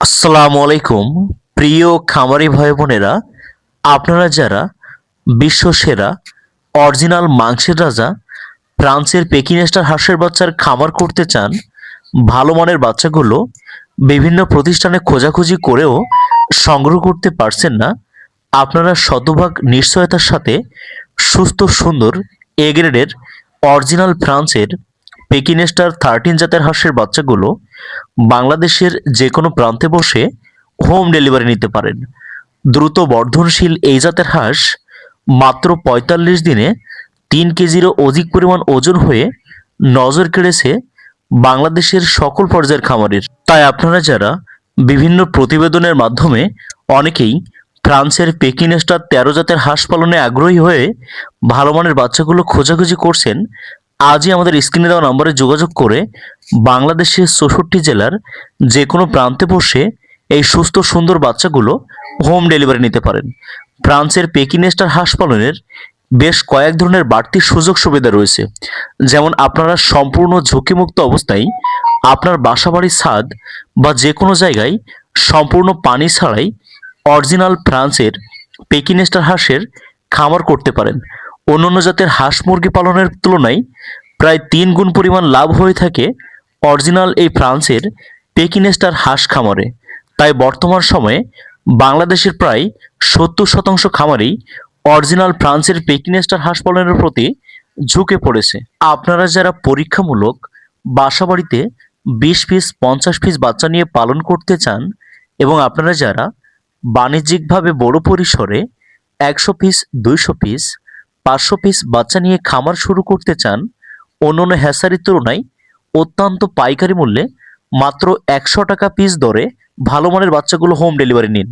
আসসালামু আলাইকুম। প্রিয় খামারি ভাই বোনেরা, আপনারা যারা বিশ্ব সেরা অরিজিনাল মাংসের রাজা, ফ্রান্সের পেকিনেস্টার হাঁসের বাচ্চার খামার করতে চান, ভালো মানের বাচ্চাগুলো বিভিন্ন প্রতিষ্ঠানে খোঁজাখুঁজি করেও সংগ্রহ করতে পারছেন না, আপনারা শতভাগ নিশ্চয়তার সাথে সুস্থ, সুন্দর এ গ্রেডের অরিজিনাল ফ্রান্সের পেকিনেস্টার থার্টিন জাতের হাঁসের বাচ্চাগুলো বাংলাদেশের যে কোনো প্রান্তে বসে হোম ডেলিভারি নিতে পারেন। দ্রুত বর্ধনশীল এই জাতের হাঁস মাত্র পঁয়তাল্লিশ দিনে তিন কেজিরও অধিক পরিমাণ ওজন হয়ে নজর কেড়েছে বাংলাদেশের সকল পর্যায়ের খামারের। তাই আপনারা যারা বিভিন্ন প্রতিবেদনের মাধ্যমে অনেকেই ফ্রান্সের পেকিনেস্টার তেরো জাতের হাঁস পালনে আগ্রহী হয়ে ভালো মানের বাচ্চাগুলো খোঁজাখুঁজি করছেন আজই আমাদের স্ক্রিনে দেওয়া নম্বরে যোগাযোগ করে বাংলাদেশের চৌষট্টি জেলার যে কোনো প্রান্তে বসে এই সুস্থ সুন্দর বাচ্চাগুলো হোম ডেলিভারি নিতে পারেন। ফ্রান্সের পেকিনেস্টার হাঁস পালনের বেশ কয়েক ধরনের বাড়তি সুযোগ সুবিধা রয়েছে। যেমন আপনারা সম্পূর্ণ ঝুঁকিমুক্ত অবস্থায় আপনার বাসাবাড়ির ছাদ বা যে কোনো জায়গায় সম্পূর্ণ পানি ছাড়াই অরিজিনাল ফ্রান্সের পেকিনেস্টার হাঁসের খামার করতে পারেন। অন্যান্য জাতের হাঁস মুরগি পালনের তুলনায় প্রায় তিন গুণ পরিমাণ লাভ হয়ে থাকে অরিজিনাল এই ফ্রান্সের পেকিনেস্টার হাঁস খামারে। তাই বর্তমান সময়ে বাংলাদেশের প্রায় সত্তর শতাংশ খামারেই অরিজিনাল ফ্রান্সের পেকিনেস্টার হাঁস পালনের প্রতি ঝুঁকে পড়েছে। আপনারা যারা পরীক্ষামূলক বাসাবাড়িতে বিশ পিস, পঞ্চাশ পিস বাচ্চা নিয়ে পালন করতে চান এবং আপনারা যারা বাণিজ্যিকভাবে বড় পরিসরে একশো পিস, দুইশো পিস পাঁচশো পিস বাচ্চা নিয়ে খামার শুরু করতে চান, অন্যান্য হ্যাসারির তুলনায় অত্যন্ত পাইকারি মূল্যে মাত্র একশো টাকা পিস দরে ভালো মানের বাচ্চাগুলো হোম ডেলিভারি নিন।